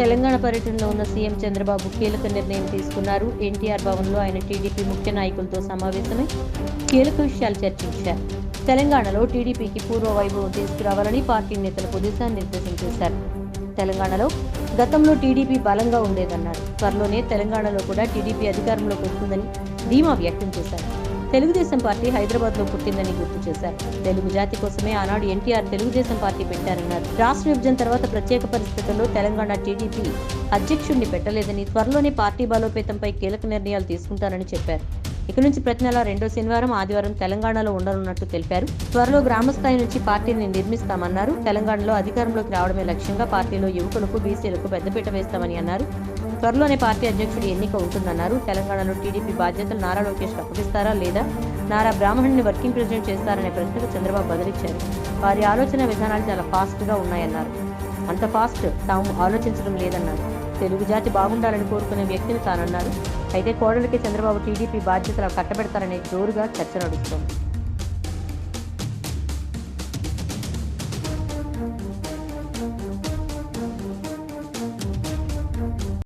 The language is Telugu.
తెలంగాణ పర్యటనలో ఉన్న సీఎం చంద్రబాబు కీలక నిర్ణయం తీసుకున్నారు. ఎన్టీఆర్ భవన్లో ఆయన టీడీపీ ముఖ్య నాయకులతో సమావేశమై కీలక విషయాలు చర్చించారు. తెలంగాణలో టీడీపీకి పూర్వ వైభవం తీసుకురావాలని పార్టీ నేతలకు దిశానిర్దేశం చేశారు. తెలంగాణలో గతంలో టీడీపీ బలంగా ఉండేదన్నారు. త్వరలోనే తెలంగాణలో కూడా టీడీపీ అధికారంలోకి వస్తుందని ధీమా వ్యక్తం చేశారు. తెలుగుదేశం పార్టీ హైదరాబాద్లో పుట్టిందని గుర్తు చేశారు. తెలుగు జాతి కోసమే ఆనాడు ఎన్టీఆర్ తెలుగుదేశం పార్టీ పెట్టారన్నారు. రాష్ట్ర విభజన తర్వాత ప్రత్యేక పరిస్థితుల్లో తెలంగాణ టీడీపీ అధ్యక్షుడిని పెట్టలేదని త్వరలోనే పార్టీ బలోపేతంపై కీలక నిర్ణయాలు తీసుకుంటారని చెప్పారు. ఇక నుంచి ప్రతి నెల రెండో శనివారం ఆదివారం తెలంగాణలో ఉండనున్నట్టు తెలిపారు. త్వరలో గ్రామ స్థాయి నుంచి పార్టీని నిర్మిస్తామన్నారు. తెలంగాణలో అధికారంలోకి రావడమే లక్ష్యంగా పార్టీలో యువకులకు బీసీలకు పెద్దపీట వేస్తామని అన్నారు. త్వరలోనే పార్టీ అధ్యక్షుడి ఎన్నిక ఉంటుందన్నారు. తెలంగాణలో టీడీపీ బాధ్యతలు నారా లోకేష్ అప్పగిస్తారా లేదా? నారా బ్రాహ్మణుని వర్కింగ్ ప్రెసిడెంట్ చేస్తారనే ప్రశ్నకు చంద్రబాబు బదిలిచ్చారు. వారి ఆలోచన విధానాలు చాలా ఫాస్ట్గా ఉన్నాయన్నారు. అంత ఫాస్ట్ తాము ఆలోచించడం లేదన్నారు. తెలుగు జాతి బాగుండాలని కోరుకునే వ్యక్తిని తానన్నారు. అయితే కోడలికి చంద్రబాబు టీడీపీ బాధ్యతలు కట్టబెడతారనే జోరుగా చర్చ నడుస్తోంది.